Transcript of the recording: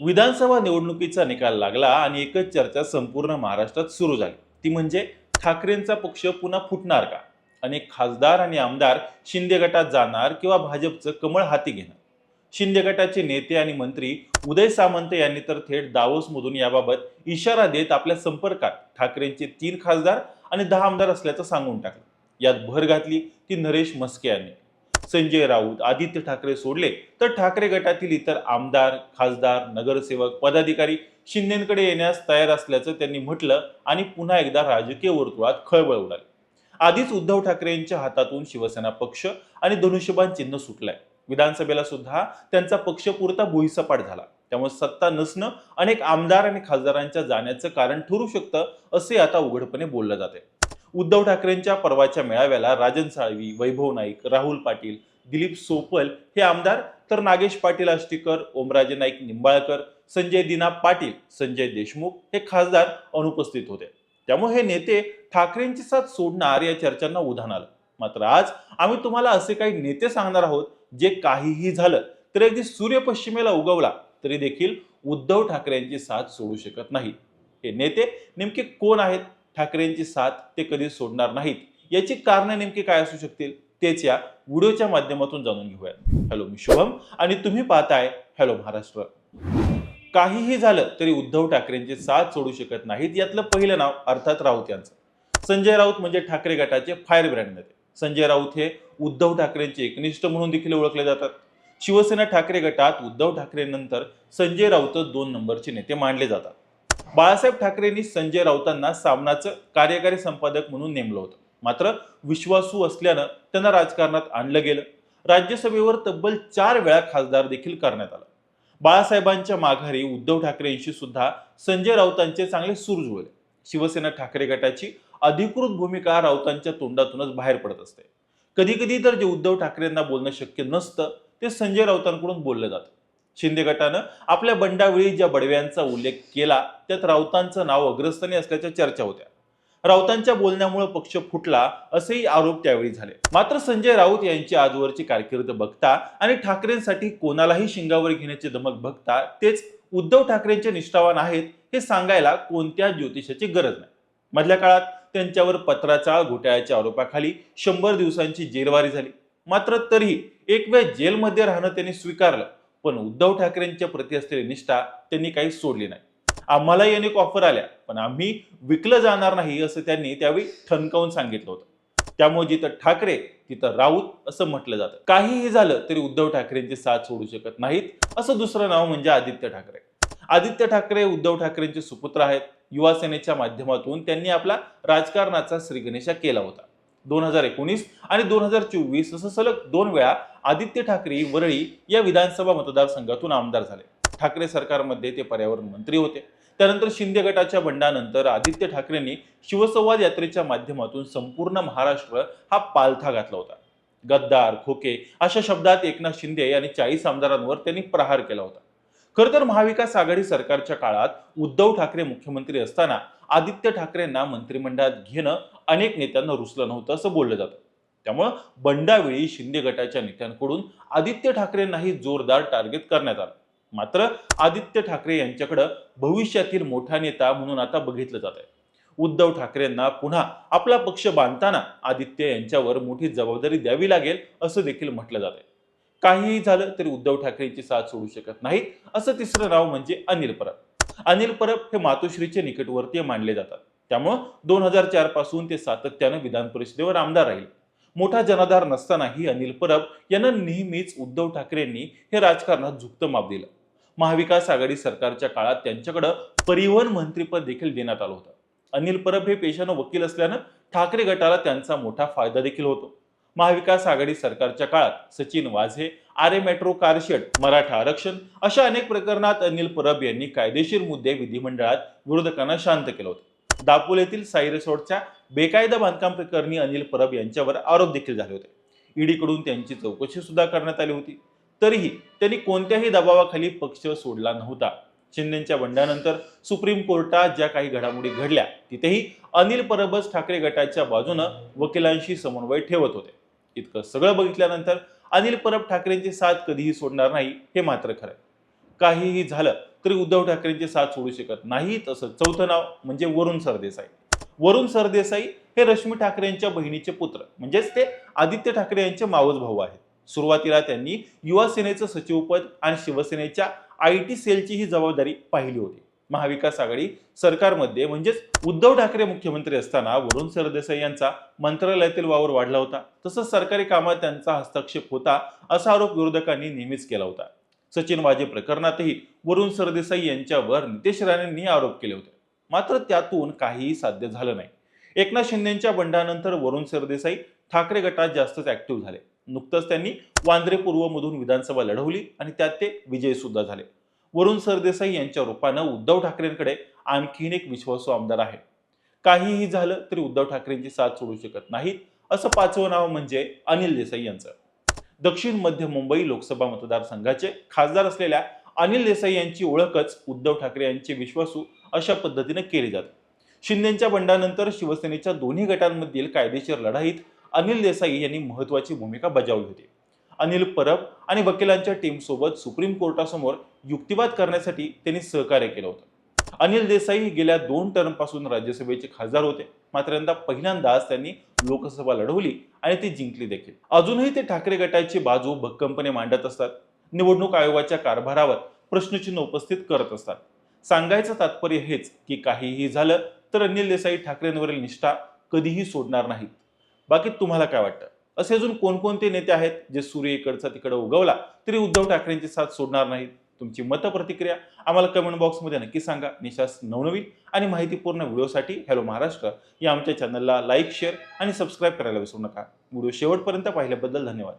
विधानसभा निवडणुकीचा निकाल लागला आणि एकच चर्चा संपूर्ण महाराष्ट्रात सुरू झाली. ती म्हणजे ठाकरेंचा पक्ष पुन्हा फुटणार का? अनेक खासदार आणि आमदार शिंदे गटात जाणार किंवा भाजपचं कमळ हाती घेणार? शिंदे गटाचे नेते आणि मंत्री उदय सामंत यांनी तर थेट दावोसमधून याबाबत इशारा देत आपल्या संपर्कात ठाकरेंचे तीन खासदार आणि दहा आमदार असल्याचं सांगून टाकलं. यात भर घातली ती नरेश मस्के यांनी. संजय राऊत आदित्य ठाकरे सोडले तर ठाकरे गटातील इतर आमदार खासदार नगरसेवक पदाधिकारी शिंदेकडे येण्यास तयार असल्याचं त्यांनी म्हटलं आणि पुन्हा एकदा राजकीय वर्तुळात खळबळ उडाली. आधीच उद्धव ठाकरे यांच्या हातातून शिवसेना पक्ष आणि धनुष्यबाण चिन्ह सुटलंय. विधानसभेला सुद्धा त्यांचा पक्ष पुरता भुईसपाट झाला. त्यामुळे सत्ता नसणं अनेक आमदार आणि खासदारांच्या जाण्याचं कारण ठरू शकतं असे आता उघडपणे बोललं जाते उद्धव ठाकरेंच्या परवाच्या मेळाव्याला राजन साळवी वैभव नाईक राहुल पाटील दिलीप सोपल हे आमदार तर नागेश पाटील आष्टीकर ओमराजे नाईक निंबाळकर संजय दिना पाटील संजय देशमुख हे खासदार अनुपस्थित होते. त्यामुळे हे नेते ठाकरेंची साथ सोडणार या चर्चांना उधाण आलं. मात्र आज आम्ही तुम्हाला असे काही नेते सांगणार आहोत जे काहीही झालं तर अगदी सूर्य पश्चिमेला उगवला तरी देखील उद्धव ठाकरेंची साथ सोडू शकत नाही. हे नेते नेमके कोण आहेत? ठाकरेंची साथ ते कधी सोडणार नाहीत. याची कारणं नेमकी काय असू शकतील? तेच या व्हिडिओच्या माध्यमातून जाणून घेऊयात. हॅलो मी शुभम आणि तुम्ही पाहताय हॅलो महाराष्ट्र. काहीही झालं तरी उद्धव ठाकरेंची साथ सोडू शकत नाहीत. यातलं पहिलं नाव अर्थात राऊत यांचं. संजय राऊत म्हणजे ठाकरे गटाचे फायर ब्रँड नेते. संजय राऊत हे उद्धव ठाकरेंचे एकनिष्ठ म्हणून देखील ओळखले जातात. शिवसेना ठाकरे गटात उद्धव ठाकरेंनंतर संजय राऊत दोन नंबरचे नेते मानले जातात. बाळासाहेब ठाकरेंनी संजय राऊतांना सामनाचं कार्यकारी संपादक म्हणून नेमलं होतं. मात्र विश्वासू असल्यानं त्यांना राजकारणात आणलं गेलं. राज्यसभेवर तब्बल चार वेळा खासदार देखील करण्यात आलं. बाळासाहेबांच्या माघारी उद्धव ठाकरेंशी सुद्धा संजय राऊतांचे चांगले सूर जुळले. शिवसेना ठाकरे गटाची अधिकृत भूमिका राऊतांच्या तोंडातूनच बाहेर पडत असते. कधी कधी तर जे उद्धव ठाकरेंना बोलणं शक्य नसतं ते संजय राऊतांकडून बोललं जातं. शिंदे गटानं आपल्या बंडावेळी ज्या बडव्यांचा उल्लेख केला त्यात राऊतांचं नाव अग्रस्थानी असल्याच्या चर्चा होत्या. राऊतांच्या बोलण्यामुळे पक्ष फुटला असेही आरोप त्यावेळी झाले. मात्र संजय राऊत यांची आजवरची कारकीर्द बघता आणि ठाकरेंसाठी कोणालाही शिंगावर घेण्याची दमक बघता तेच उद्धव ठाकरेंचे निष्ठावान आहेत हे सांगायला कोणत्या ज्योतिषाची गरज नाही. मधल्या काळात त्यांच्यावर पत्राचाळ घोटाळ्याच्या आरोपाखाली शंभर दिवसांची जेलवारी झाली. मात्र तरीही एक वेळ जेलमध्ये राहणं त्यांनी स्वीकारलं. पण उद्धव ठाकरेंच्या प्रती असलेली निष्ठा त्यांनी काही सोडली नाही. आम्हालाही अनेक ऑफर आल्या पण आम्ही विकलं जाणार नाही असं त्यांनी त्यावेळी ठणकावून सांगितलं होतं. त्यामुळे जिथं ठाकरे तिथं राऊत असं म्हटलं जातं. काहीही झालं तरी उद्धव ठाकरेंची साथ सोडू शकत नाहीत असं दुसरं नाव म्हणजे आदित्य ठाकरे. आदित्य ठाकरे उद्धव ठाकरेंचे सुपुत्र आहेत. युवासेनेच्या माध्यमातून त्यांनी आपला राजकारणाचा श्रीगणेशा केला होता. दोन हजार एकोणीस आणि दोन हजार चोवीस असं सलग दोन वेळा आदित्य ठाकरे वरळी या विधानसभा मतदारसंघातून आमदार झाले. ठाकरे सरकारमध्ये ते पर्यावरण मंत्री होते. त्यानंतर शिंदे गटाच्या बंडानंतर आदित्य ठाकरेंनी शिवसंवाद यात्रेच्या माध्यमातून संपूर्ण महाराष्ट्र हा पालथा घातला होता. गद्दार खोके अशा शब्दात एकनाथ शिंदे आणि चाळीस आमदारांवर त्यांनी प्रहार केला होता. खरं तर महाविकास आघाडी सरकारच्या काळात उद्धव ठाकरे मुख्यमंत्री असताना आदित्य ठाकरेंना मंत्रिमंडळात घेणं अनेक नेत्यांना रुचलं नव्हतं असं बोललं जातं. त्यामुळं बंडावेळी शिंदे गटाच्या नेत्यांकडून आदित्य ठाकरेंनाही जोरदार टार्गेट करण्यात आलं. मात्र आदित्य ठाकरे यांच्याकडं भविष्यातील मोठा नेता म्हणून आता बघितलं जात आहे. उद्धव ठाकरेंना पुन्हा आपला पक्ष बांधताना आदित्य यांच्यावर मोठी जबाबदारी द्यावी लागेल असं देखील म्हटलं जात आहे. काहीही झालं तरी उद्धव ठाकरेंची साथ सोडू शकत नाहीत. असं तिसरं नाव म्हणजे अनिल परब. अनिल परब हे मातोश्रीचे निकटवर्तीय मानले जातात. त्यामुळं दोन हजार चारपासून ते सातत्यानं विधान परिषदेवर आमदार राहील. मोठा जनाधार नसतानाही अनिल परब यांना नेहमीच उद्धव ठाकरेंनी हे राजकारणात झुकतं माप दिलं. महाविकास आघाडी सरकारच्या काळात त्यांच्याकडं परिवहन मंत्रीपद देखील देण्यात आलं होतं. अनिल परब हे पेशानं वकील असल्यानं ठाकरे गटाला त्यांचा मोठा फायदा देखील होतो. महाविकास आघाडी सरकारच्या काळात Sachin Vaze Aarey metro car shed Maratha आरक्षण अशा अनेक प्रकरणात अनिल परब यांनी कायदेशीर मुद्दे विधिमंडळात विरोधकांना शांत केलं होतं. दापोलीतील साई रिसॉर्टच्या बेकायदा बांधकाम प्रकरणी अनिल परब यांच्यावर आरोप देखील झाले होते. ईडीकडून त्यांची चौकशी सुद्धा करण्यात आली होती. तरीही त्यांनी कोणत्याही दबावाखाली पक्ष सोडला नव्हता. शिंदेच्या बंडानंतर सुप्रीम कोर्टात ज्या काही घडामोडी घडल्या तिथेही अनिल परबच ठाकरे गटाच्या बाजूनं वकिलांशी समन्वय ठेवत होते. इतकं. सगळं बघितल्यानंतर अनिल परब ठाकरेंची साथ कधीही सोडणार नाही हे मात्र खरं काहीही झालं तरी उद्धव ठाकरेंची साथ सोडू शकत नाही तसं चौथं नाव म्हणजे वरुण सरदेसाई. वरुण सरदेसाई हे रश्मी ठाकरे यांच्या बहिणीचे पुत्र म्हणजेच ते आदित्य ठाकरे यांचे मावस भाऊ आहेत. सुरुवातीला त्यांनी युवा सेनेचं सचिवपद आणि शिवसेनेच्या आय टी सेलची ही जबाबदारी पाहिली होती. महाविकास आघाडी सरकारमध्ये म्हणजेच उद्धव ठाकरे मुख्यमंत्री असताना वरुण सरदेसाई यांचा मंत्रालयातील वावर वाढला होता. तसंच सरकारी कामात त्यांचा हस्तक्षेप होता असा आरोप विरोधकांनी नेहमीच केला होता. सचिन वाजे प्रकरणातही वरुण सरदेसाई यांच्यावर नितेश राणेंनी आरोप केले होते. मात्र त्यातून काहीही साध्य झालं नाही. एकनाथ शिंदेच्या बंडानंतर वरुण सरदेसाई ठाकरे गटात जास्तच ऍक्टिव्ह झाले. नुकतंच त्यांनी वांद्रे पूर्वमधून विधानसभा लढवली आणि त्यात ते विजयी सुद्धा झाले. वरुण सरदेसाई यांच्या रूपानं उद्धव ठाकरेंकडे आणखीन एक विश्वासू आमदार आहे. काहीही झालं तरी उद्धव ठाकरेंची साथ सोडू शकत नाहीत असं पाचवं नाव म्हणजे अनिल देसाई यांचं. दक्षिण मध्य मुंबई लोकसभा मतदारसंघाचे खासदार असलेल्या अनिल देसाई यांची ओळखच उद्धव ठाकरे यांचे विश्वासू अशा पद्धतीने केली जाते. शिंदेच्या बंडानंतर शिवसेनेच्या दोन्ही गटांमधील कायदेशीर लढाईत अनिल देसाई यांनी महत्वाची भूमिका बजावली होती. अनिल परब आणि वकिलांच्या टीमसोबत सुप्रीम कोर्टासमोर युक्तिवाद करण्यासाठी त्यांनी सहकार्य केलं होतं. अनिल देसाई गेल्या दोन टर्मपासून राज्यसभेचे खासदार होते. मात्र यंदा पहिल्यांदाच त्यांनी लोकसभा लढवली आणि ती जिंकली देखील. अजूनही ते ठाकरे गटाची बाजू भक्कमपणे मांडत असतात. निवडणूक आयोगाच्या कारभारावर प्रश्नचिन्ह उपस्थित करत असतात. सांगायचं तात्पर्य हेच की काहीही झालं तर अनिल देसाई ठाकरेंवरील निष्ठा कधीही सोडणार नाहीत. बाकी तुम्हाला काय वाटतं? असे अजून कोणकोणते नेते आहेत जे सूर्य इकडचा तिकडे उगवला तरी उद्धव ठाकरेंची साथ सोडणार नाहीत? तुमची मतप्रतिक्रिया आम्हाला कमेंट बॉक्समध्ये नक्की सांगा. निशास नवनवीन आणि माहितीपूर्ण व्हिडिओसाठी हॅलो महाराष्ट्र या आमच्या चॅनलला लाईक शेअर आणि सबस्क्राईब करायला विसरू नका. व्हिडिओ शेवटपर्यंत पाहिल्याबद्दल धन्यवाद.